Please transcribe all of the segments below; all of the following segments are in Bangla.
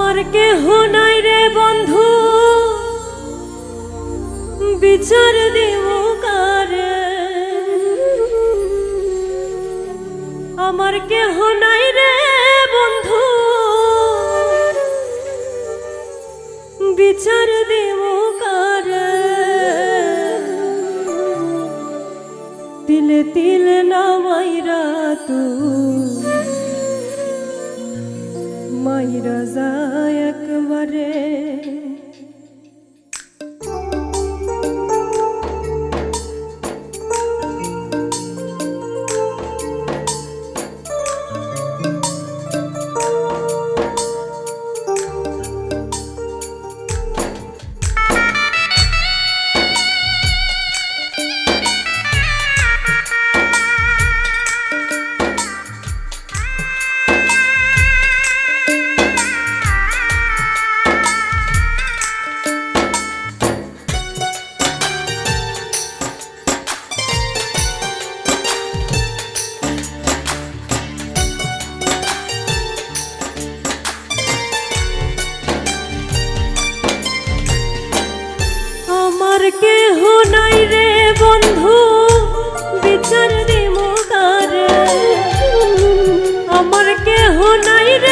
আমার কেহ নাই রে বন্ধু। বিচার দেব আমার কেহ নাই রে বন্ধু। বিচার দেব কারে। তিলে তিলে নামাইরা তুই যায় একবারে নাই রে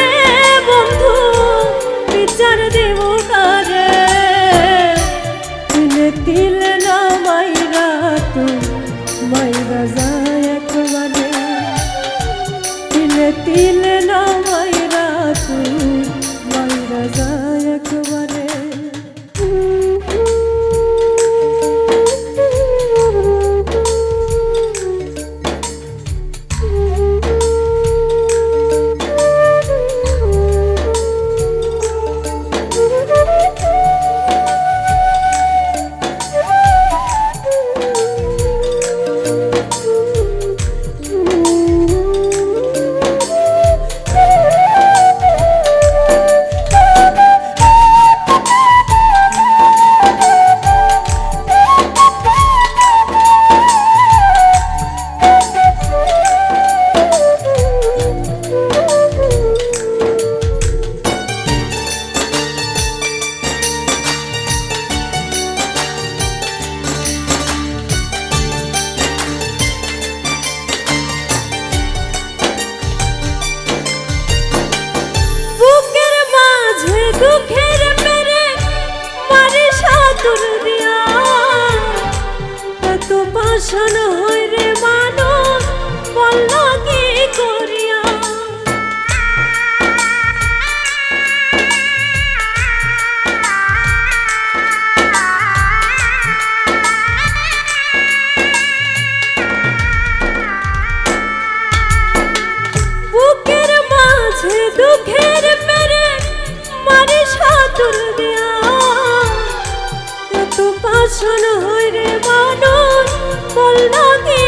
এত পাষাণ হয় রে মানুষ বলল কি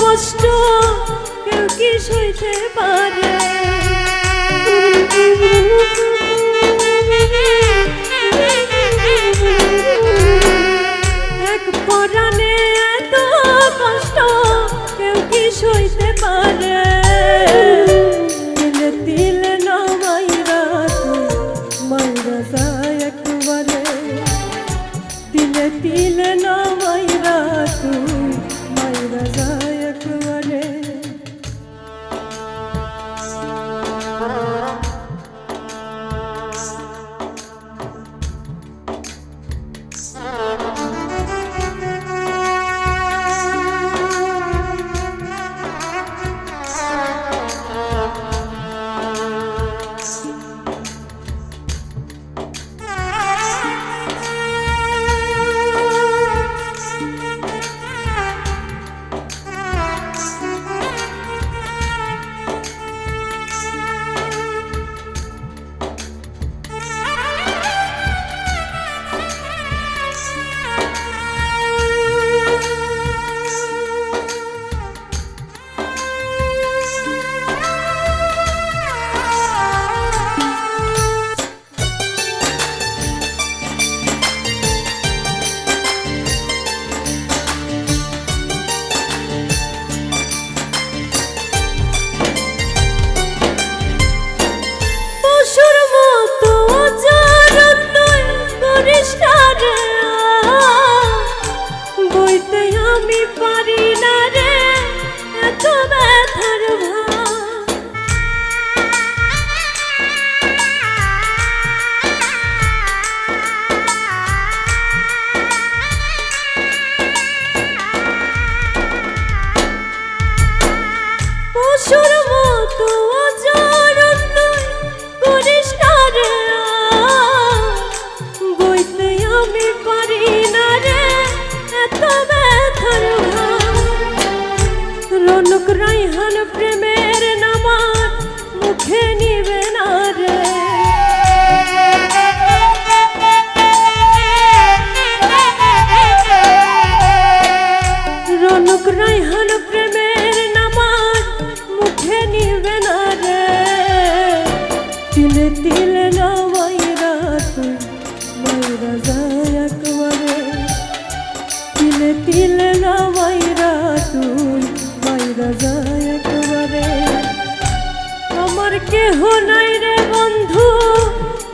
কষ্ট কেউ কি সইতে পারে? তিলে না মাইরা যায় একেবারে। আমার কেহ নাই রে বন্ধু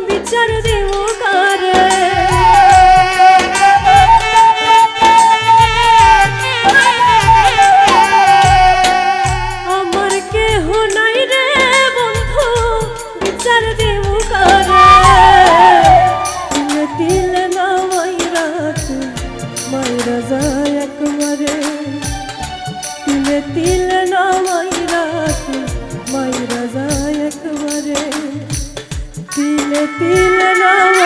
বিচার দেব তিল না মাইরা মাইরা যায় একবারে। তিল তিল না